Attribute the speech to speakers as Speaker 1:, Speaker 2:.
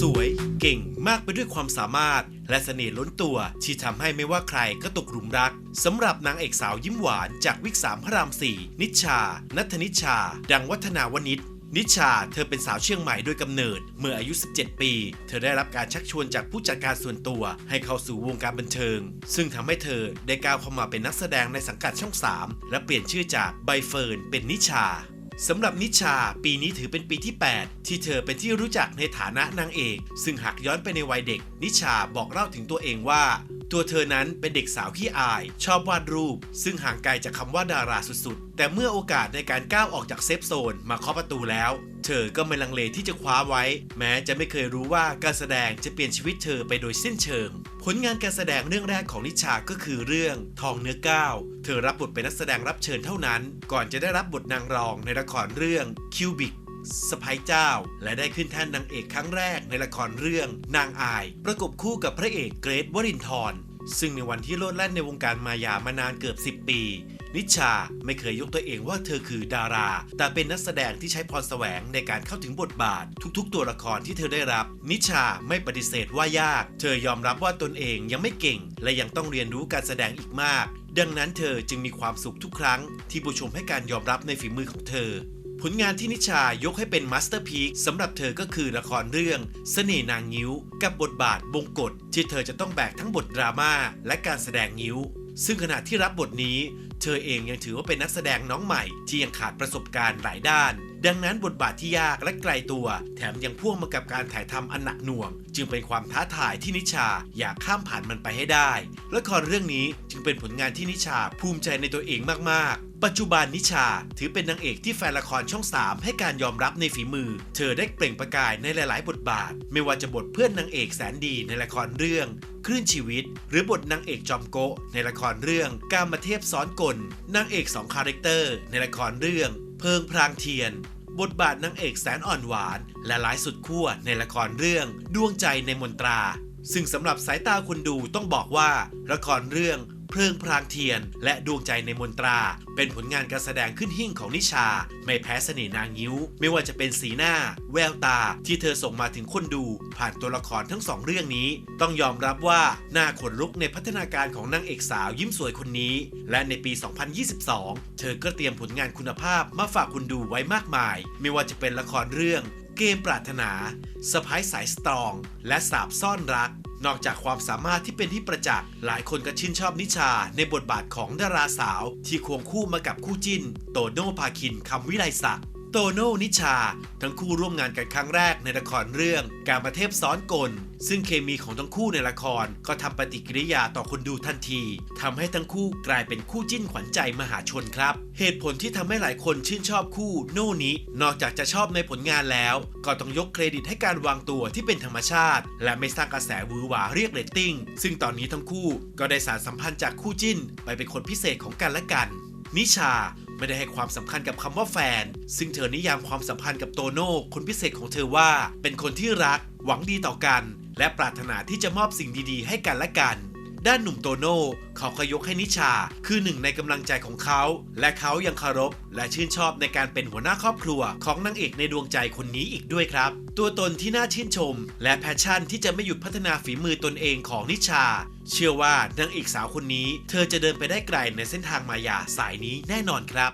Speaker 1: สวยเก่งมากไปด้วยความสามารถ และเสน่ห์ล้นตัวที่ทำให้ไม่ว่าใครก็ตกหลุมรักสำหรับนางเอกสาวยิ้มหวานจากวิกสามพระรามสี่นิชา นัทนิชา ดังวัฒนาวนิชนิชา เธอเป็นสาวเชียงใหม่โดยกำเนิด เมื่ออายุ 17 ปี เธอได้รับการชักชวนจากผู้จัดการส่วนตัว ให้เข้าสู่วงการบันเทิง ซึ่งทำให้เธอได้ก้าวเข้ามาเป็นนักแสดงในสังกัดช่อง 3 และเปลี่ยนชื่อจากใบเฟิร์นเป็นนิชา สำหรับนิชาปีนี้ถือเป็นปีที่ 8 ที่เธอเป็นที่รู้จักในฐานะนางเอก ซึ่งหากย้อนไปในวัยเด็ก นิชาบอกเล่าถึงตัวเองว่า ตัวเธอนั้นเป็นเด็กสาวขี้อาย ชอบวาดรูป ซึ่งห่างไกลจากคำว่าดาราสุด แต่เมื่อโอกาสในการก้าวออกจากเซฟโซนมาเคาะประตูแล้ว เธอก็ไม่ลังเลที่จะคว้าไว้ แม้จะไม่เคยรู้ว่าการแสดงจะเปลี่ยนชีวิตเธอไปโดยสิ้นเชิง ผลงานการแสดงเรื่องแรกของนิชาก็คือเรื่องทองเนื้อก้าวเธอรับบทเป็นนักแสดงรับเชิญเท่านั้น ก่อนจะได้รับบทนางรองในละครเรื่องคิวบิกสไปเจ้า และได้ขึ้นแท่นนางเอกครั้งแรกในละครเรื่องนางอาย ประกบคู่กับพระเอกเกรทวรินทร์ซึ่งในวันที่โลดแล่นในวงการมายามานานเกือบ 10 ปี นิชาไม่เคยยกตัวเองว่าเธอคือดารา แต่เป็นนักแสดงที่ใช้พรแสวงในการเข้าถึงบทบาท ทุกๆ ตัวละครที่เธอได้รับ นิชาไม่ปฏิเสธว่ายาก เธอยอมรับว่าตนเองยังไม่เก่ง และยังต้องเรียนรู้การแสดงอีกมาก ดังนั้นเธอจึงมีความสุขทุกครั้ง ที่ผู้ชมให้การยอมรับในฝีมือของเธอผลงานที่นิชายกให้เป็นมาสเตอร์พีคสำหรับเธอก็คือละครเรื่องเสน่ห์นางงิ้ว กับบทบาทบงกฎที่เธอจะต้องแบกทั้งบทดราม่าและการแสดงงิ้ว ซึ่งขณะที่รับบทนี้ เธอเองยังถือว่าเป็นนักแสดงน้องใหม่ ที่ยังขาดประสบการณ์หลายด้าน ดังนั้นบทบาทที่ยากและไกลตัว แถมยังพ่วงมากับการถ่ายทำอันหนักหน่วง จึงเป็นความท้าทายที่นิชาอยากข้ามผ่านมันไปให้ได้ละครเรื่องนี้จึงเป็นผลงานที่นิชาภูมิใจในตัวเองมากๆ ปัจจุบันนิชา ถือเป็นนางเอกที่แฟนละครช่อง 3 ให้การยอมรับในฝีมือ เธอได้เปล่งประกายในหลาย ๆ บทบาท ไม่ว่าจะบทเพื่อนนางเอกแสนดีในละครเรื่องคลื่นชีวิต หรือบทนางเอกจอมโกะในละครเรื่องกามเทพซ้อนกลนางเอกสองคาแรคเตอร์ ในละครเรื่อง เพิงพรางเทียน บทบาทนางเอกแสนอ่อนหวาน และหลายสุดขั้วในละครเรื่องดวงใจในมนตรา ซึ่งสำหรับสายตาคนดูต้องบอกว่า ละครเรื่อง เพลิงพรางเทียน และดวงใจในมนตรา เป็นผลงานการแสดงขึ้นหิ่งของนิชา ไม่แพ้เสน่ห์นางยิ้ว ไม่ว่าจะเป็นสีหน้า แววตา ที่เธอส่งมาถึงคนดู ผ่านตัวละครทั้งสองเรื่องนี้ ต้องยอมรับว่าหน่าขนลุกในพัฒนาการของนางเอกสาวยิ้มสวยคนนี้ และในปี 2022 เธอก็เตรียมผลงานคุณภาพมาฝากคุณดูไว้มากมาย ไม่ว่าจะเป็นละครเรื่อง เกมปรารถนาสะพ้ายสายสตรอง และสาบซ่อนรัก นอกจากความสามารถที่เป็นที่ประจักษ์ หลายคนก็ชื่นชอบนิชาในบทบาทของดาราสาว ที่ควงคู่มากับคู่จิ้น โตโน่พาคินคำวิไลศักดิ์ โตโน่นิชา ทั้งคู่ร่วมงานกันครั้งแรกในละครเรื่องการประเทพซ้อนกล ซึ่งเคมีของทั้งคู่ในละครก็ทำปฏิกิริยาต่อคนดูทันทีทำให้ทั้งคู่กลายเป็นคู่จิ้นขวัญใจมหาชนครับ เหตุผลที่ทำให้หลายคนชื่นชอบคู่โน่นินอกจากจะชอบในผลงานแล้ว ก็ต้องยกเครดิตให้การวางตัวที่เป็นธรรมชาติ และไม่สร้างกระแสวือหวาเรียกเรตติ้ง ซึ่งตอนนี้ทั้งคู่ก็ได้สารสัมพันธ์จากคู่จิ้น ไปเป็นคนพิเศษของกันและกัน นิชา ไม่ได้ให้ความสำคัญกับคำว่าแฟน ซึ่งเธอนิยามความสัมพันธ์กับโตโน่คนพิเศษของเธอว่า เป็นคนที่รัก หวังดีต่อกัน และปรารถนาที่จะมอบสิ่งดีๆ ให้กันและกัน ด้านหนุ่มโตโน่เขาก็ยกให้นิชา คือหนึ่งในกำลังใจของเขา และเขายังเคารพ และชื่นชอบในการเป็นหัวหน้าครอบครัวของนางเอกในดวงใจคนนี้อีกด้วยครับ ตัวตนที่น่าชื่นชม และแพชชั่นที่จะไม่หยุดพัฒนาฝีมือตนเองของนิชา เชื่อว่านางเอกสาวคนนี้ เธอจะเดินไปได้ไกลในเส้นทางมายาสายนี้แน่นอนครับ